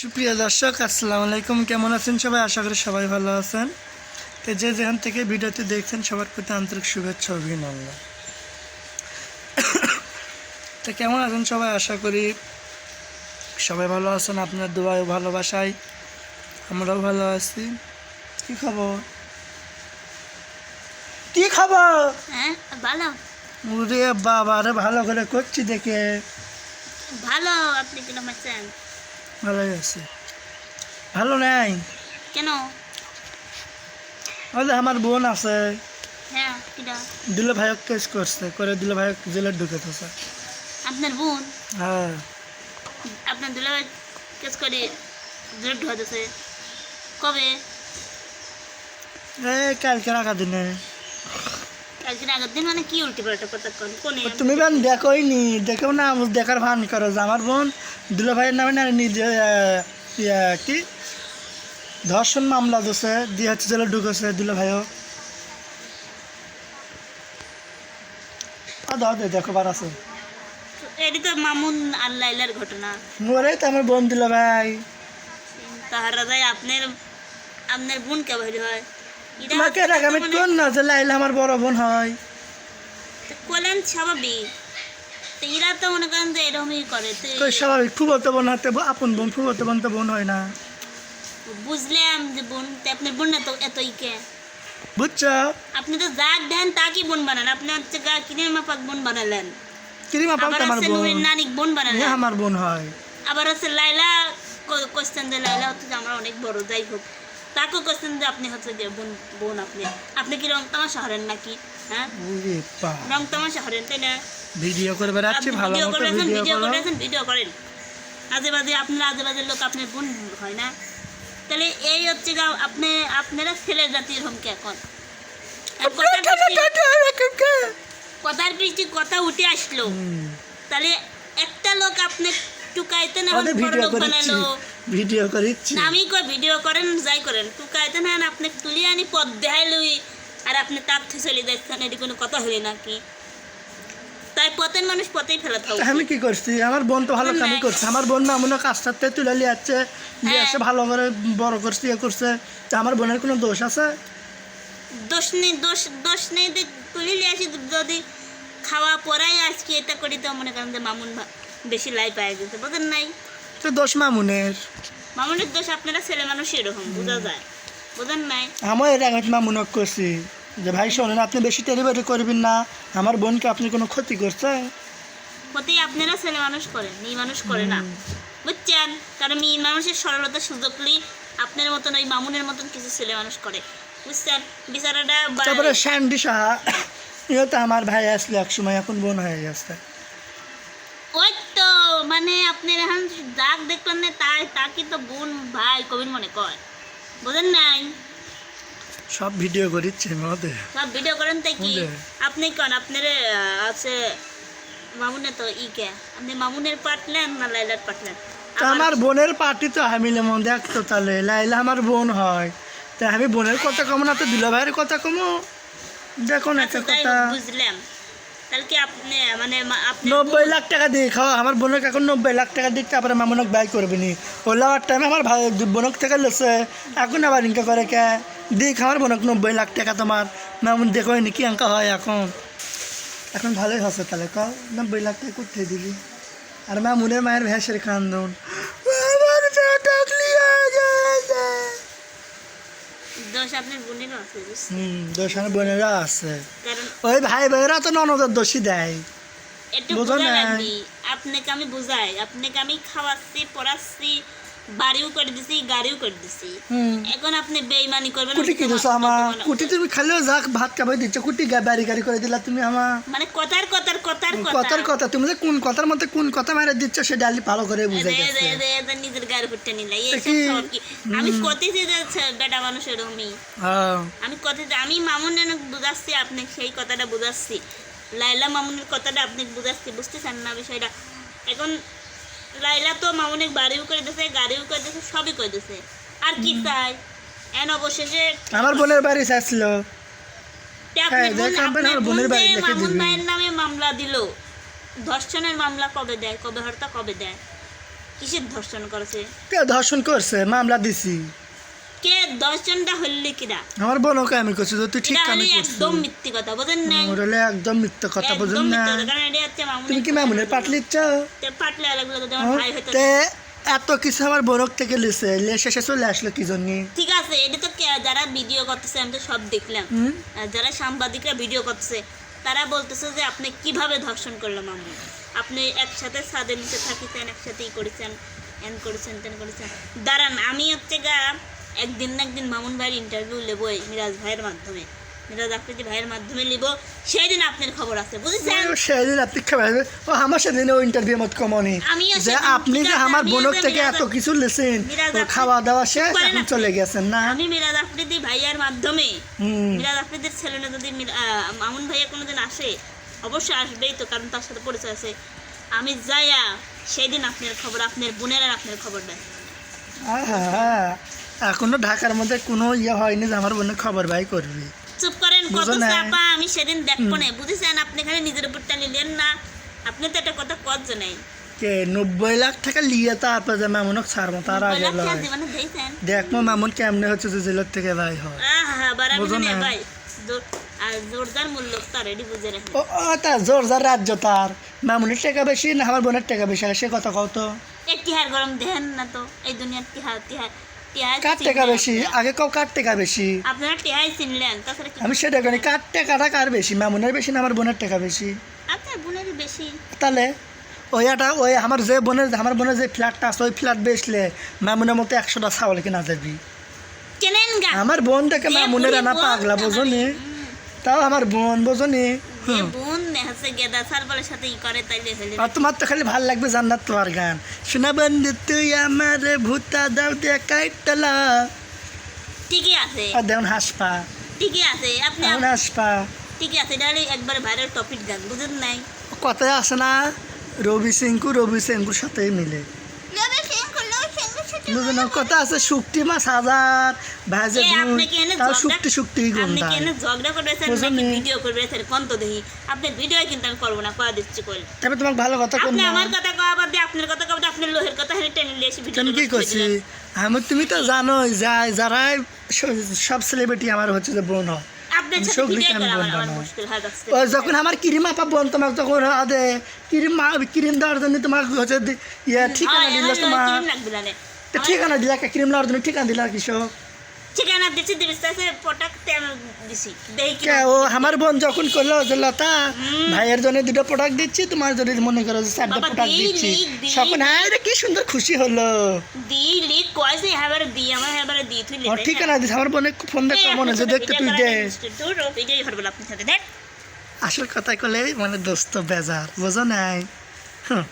সুপ্রিয় দর্শক আসসালামু আলাইকুম। কেমন আছেন সবাই? আশা করি সবাই ভালো আছেন। তো যে যেখান থেকে ভিডিওটি দেখছেন সবার প্রতি আন্তরিক শুভেচ্ছা অভিনন্দন। তো কেমন আছেন সবাই? আশা করি সবাই ভালো আছেন। আপনার দোয়ায় ভালোবাসায় আমরাও ভালো আছি। কি খবর? কি খবর? হ্যাঁ ভালো। ওরে বাবা রে ভালো করে করছি দেখে। ভালো আপনি কিরম আছেন? ভালোই আছে। ভালো নাই। কেন? যে আমার বোন আছে। হ্যাঁ দিলে ভাইক কেস করছে করে দিলে ভাইক জেলে ঢুকে থাকছে আপনার বোন? হ্যাঁ। আপনার দুলাভাই কেস করে ঢোয়া দিছে কবে? এই কালকে রাখা দিনে। একদিন আগের দিন মানে কি উল্টি পাল্টা কথা কোন? কোনে তুমি বেন দেখোই নি দেখেও না দেখার ভান করো যে আমার বোন দুলে ভাইয়ের নামে না নিজে ইয়া, কি? ধর্ষণ মামলা দিছে দিয়ে হচ্ছে জেলে ঢুকেছে দুলে ভাইও। দাও দে দেখো বার আছে। এটি তো মামুন আর লাইলার ঘটনা। ওরে তো আমার বোন দিলে ভাই। তাহারা আপনার আপনার বোন কে বাইরে হয়? এরা তোমাকে রাখ আমি কোন না যে লাইলা আমার বড় বোন হয়। কোলেন স্বাভাবিক। তো এরা তো মনে করেন যে এরকমই করে তো কই স্বাভাবিক ফুবতো বোন হাতে আপন বোন ফুবতো বোন তো বোন হয় না। বুঝলাম যে বোন তো আপনার বোন না তো এতই কে? বুঝছ? আপনি তো যাক দেন তাকে বোন বানান আপনি হচ্ছে গা কিনে মাপাক বোন বানালেন। পাল আবার আমার বোন। নানিক বোন বানালেন। আমার বোন হয়। আবার আছে লাইলা কোশ্চেন যে লাইলা হচ্ছে আমরা অনেক বড় যাই হোক। তাকেও কোশ্চেন যে আপনি হচ্ছে যে বোন বোন আপনি। আপনি কি রং তামাশা হরেন নাকি? হ্যাঁ? রং তামাশা হরেন তাই না? ভিডিও করে বেড়াচ্ছি ভালো ভিডিও মতো করেছেন ভিডিও ভিডিও করো। করেছেন ভিডিও করেন। আজে বাজে আপনার আজে বাজে লোক আপনার বোন হয় না। তাহলে এই হচ্ছে গা আপনি আপনারা ছেলে জাতির হমকে এখন। আর কথার বৃষ্টি- কথা উঠে আসলো। তাহলে একটা লোক আপনি না ভিডিও বানালো। ভিডিও করিচ্ছি আমি কই ভিডিও করেন যাই করেন। না আপনি তুলি আনি পদ আর আপনি তার থেকে চলে যাচ্ছেন এটি কোনো কথা হইলে নাকি? তাই পথের মানুষ পথেই ফেলা থাকবে আমি কি করছি? আমার বোন তো ভালো কামই করছে। আমার বোন মামুনা কাজটাতে তুলে নিয়ে যাচ্ছে। নিয়ে হ্যাঁ। ভালো করে বড় করছে ইয়ে করছে। তা আমার বোনের কোনো দোষ আছে? দোষ নেই দোষ দোষ নেই। তুলি লিয়ে আসি যদি খাওয়া পরাই আজকে এটা করি তো মনে করেন যে মামুন ভা- বেশি লাই পাই গেছে বোঝেন নাই? তো দোষ মামুনের। মামুনের দোষ আপনারা ছেলে মানুষ এরকম বোঝা যায়। বোঝেন নাই? আমার এর আগে মামুনক করছি যে ভাই শোনেন আপনি বেশি ডেলিভারি করবেন না আমার বোনকে আপনি কোনো ক্ষতি করছে ক্ষতি আপনারা ছেলে মানুষ করেন মেয়ে মানুষ করে না। বুঝছেন? কারণ মেয়ে মানুষের সরলতা সুযোগ নেই আপনার মতন ওই মামুনের মতন কিছু ছেলে মানুষ করে। বুঝছেন? বিচারাটা তারপরে স্যান্ডি সাহা ইয়ে তো আমার ভাই আসলে এক সময় এখন বোন হয়ে গেছে। আপনার এখন দাগ দেখলেন না তাই তাকে তো বোন ভাই কবির মনে কয়। বোঝেন নাই? সব ভিডিও করিচ্ছে মধ্যে সব ভিডিও করেন তাই কি? আপনি কন আপনার আছে মামুনে তো ই কে? আপনি মামুনের পাটলেন না লাইলার পাটলেন আমার বোনের পার্টি তো হামিলে মন দেখতো তাহলে লাইলা আমার বোন হয়। তা আমি বোনের কথা কমো না তো দিলা ভাইয়ের কথা কমো। দেখুন একটা আচ্ছা, যাই কথা। বুঝলাম। তাহলে কি আপনি মানে আপনি নব্বই লাখ টাকা দিয়ে খাওয়া আমার বোনকে এখন নব্বই লাখ টাকা দিক তারপরে মামনক ব্যয় করবে নি। লাওয়ার টাইমে আমার ভাই বোনক থেকে লেছে এখন আবার ইনকা করে কে? বোনক নব্বই লাখ টাকা তোমার। মামুন দেখো নি কি হয় এখন। এখন ভালোই হচ্ছে তাহলে ক? নব্বই লাখ টাকা করতে দিলি? আর মামুনের মায়ের ভ্যাসের clear হয়ে দোষ আপনার বোনেরও আছে আছে। ওই ভাই ভাইরা তো ননদের দোষী দেয়। একটু বোঝো বোঝা আপনাকে আমি বুঝাই আপনাকে আমি খাওয়াচ্ছি পড়াচ্ছি বাড়িও করে দিছি গাড়িও করে দিছি। এখন আপনি বেইমানি করবেন কুটি কি আমি দিছো আমার? কুটি তুমি খালেও যাক ভাত খাবাই দিচ্ছ কুটি বাড়ি গাড়ি করে দিলা তুমি আমার। মানে কথার কথার কথার কথার কথা তুমি যে কোন কথার মধ্যে কোন কথা মেরে দিচ্ছ সেটা আলি ভালো করে বুঝে গেছে। নিজের গাড়ি ফুটতে নিলে। আমি কতেছি যে বেটা মানুষ এরকমই হ্যাঁ। আমি কথা আমি মামুনের বুঝাচ্ছি আপনি সেই কথাটা বুঝাচ্ছি। লাইলা মামুনের কথাটা আপনি বুঝাচ্ছি বুঝতেছেন না বিষয়টা? এখন লাইলা তো মা অনেক বাড়িও করে দিয়েছে গাড়িও করে দিয়েছে সবই করে দিয়েছে আর কি চাই? এন অবশেষে আমার বোনের বাড়ি চাইছিল। হ্যাঁ, মামুন। ভাইয়ের নামে মামলা দিল ধর্ষণের মামলা কবে দেয় কবে হরতা কবে দেয়? কিসের ধর্ষণ করেছে? ধর্ষণ করছে মামলা দিছি। কে দশজনটা হইলে কিনা আমার বোনকে আমি করছি তুই ঠিক এটা কামে করছিস একদম মিথ্যে কথা বোঝেন হলে একদম মিথ্যা কথা বুঝুন না তুমি কি মামুনের পাটলি ইচ্ছা পাটলে যদি আমার ভাই হইতো এত কিছু আমার বোনক থেকে শেষে চলে আসলো কি জন্য? ঠিক আছে এটা তো যারা ভিডিও করতেছে আমি তো সব দেখলাম। যারা সাংবাদিকরা ভিডিও করতেছে তারা বলতেছে যে আপনি কীভাবে ধর্ষণ করল মামু? আপনি একসাথে ছাদের নিচে থাকিছেন একসাথেই করেছেন এন করেছেন তেন করেছেন। দাঁড়ান আমি হচ্ছে গা একদিন না একদিন মামুন ভাইয়ের ইন্টারভিউ নেবই মিরাজ ভাইয়ের মাধ্যমে। মিরাজ আফ্রিদি ভাইয়ের মাধ্যমে নিব। সেই দিন আপনার খবর আছে বুঝেছেন? সেদিন আপনি খাবার ও আমার সেদিন ও ইন্টারভিউ মত কমনি। যে আপনি যে আমার বোনক থেকে এত কিছু লিছেন খাওয়া দাওয়া শেষ আপনি। চলে গেছেন না? আমি মিরাজ আফ্রিদি ভাইয়ার মাধ্যমে মিরাজ আফ্রিদির ছেলেটা যদি মামুন ভাইয়া কোনোদিন আসে অবশ্যই আসবেই তো কারণ তার সাথে পরিচয় আছে। আমি যাইয়া সেই দিন আপনার খবর আপনার বোনের আর আপনার খবর দেয় আহা, এখনও ঢাকার মধ্যে কোনো ইয়ে হয়নি যে আমার বোনের খবর ভাই করবে। চুপ করেন কত? চাপা আমি সেদিন দেখব না বুঝেছেন আপনি খালি নিজের উপরটা নিলেন না। আপনি তো একটা কথা কত নাই। কে নব্বই লাখ টাকা লিয়ে তারপর যে মামুনক ছাড়বো তার আগে দেখব মামুন কেমনে হচ্ছে যে জেলের থেকে ভাই হয়। বুঝো না জোরদার ও ও তার জোর যার রাজ্য তার। মামুনের টাকা বেশি না আমার বোনের টাকা বেশি সে কথা কও তো। গরম দেন না তো। এই দুনিয়ার তিহার তিহার। কার টাকা চিনলেন বেশি আগে কও কার টাকা বেশি? আপনারা টিহাই চিনলেন তাছাড়া আমি সেটা করি। কার টাকাটা কার বেশি? মামুনের বেশি না আমার বোনের টাকা বেশি? আপনার বোনেরই বেশি। তাহলে ওই একটা ওই আমার যে বোনের আমার বোনের যে ফ্ল্যাটটা আছে ওই ফ্ল্যাট বেচলে মামুনের মতো একশোটা ছাগল কিনা যাবি? আমার বোন থেকে মামুনের বোন পাগলা বোঝনি? তাও আমার বোন বোঝনি? বোন হচ্ছে গেদা সারবালের সাথে ই করে তাইলে হইলে আর তোমার তো খালি ভালো লাগবে জান্নাত তোমার গান। শোনা বন্ধু তুই আমার ভূতা দাও দেখাইতলা ঠিকই আছে। আর দেন হাসপা। ঠিকই আছে আপনি হাসপা। ঠিকই আছে একবার ভাইরাল টপিক গান বুঝেন নাই? কথায় আসে না রবি সিংকু রবি সিংকুর সাথেই মিলে। কথা আছে শুক্তি মাছ হাজার ভাজে তাও শুক্তি শুক্তি আপনি কেন ঝগড়া নাকি নি? ভিডিও করবেছেন কোন তো দেখি। আপনার ভিডিও কিন্তু আমি করব না কয়া দিচ্ছি কইল। তবে তোমাকে ভালো কথা কোন আপনি আমার কথা কওয়া বাদ দিয়ে আপনার কথা আপনার লোহের কথা হেনে টেনে নিয়ে এসে ভিডিও কি করছি? আমি তুমি তো জানোই যাই যারা সব সেলিব্রিটি আমার হচ্ছে যে বোন হয়। যখন আমার ক্রিম আপা বোন তোমাকে তখন আদে ক্রিম ক্রিম দেওয়ার জন্য তোমাকে হচ্ছে ইয়ে ঠিকানা দিল তোমার ঠিকানা দিলা ক্রিম নেওয়ার জন্য ঠিকানা দিলা কৃষক ঠিকানা দিছি দেই ও আমার বোন যখন করল যে লতা ভাইয়ের জন্য দুটো প্রোডাক্ট দিচ্ছি তোমার যদি মনে করো যে চারটা প্রোডাক্ট দিচ্ছি। দিই। হ্যাঁ কি সুন্দর খুশি হলো। দি লিক কয়ছে এবারে দি আমার এবারে দি তুই ও ঠিকানা দিস আমার বোনে ফোন দেখ মনে যে দেখতে তুই দে তোর ভিডিও করব আপনার সাথে দেখ। আসল কথা কলে মানে দোস্ত বেজার বোঝো নাই। হুম।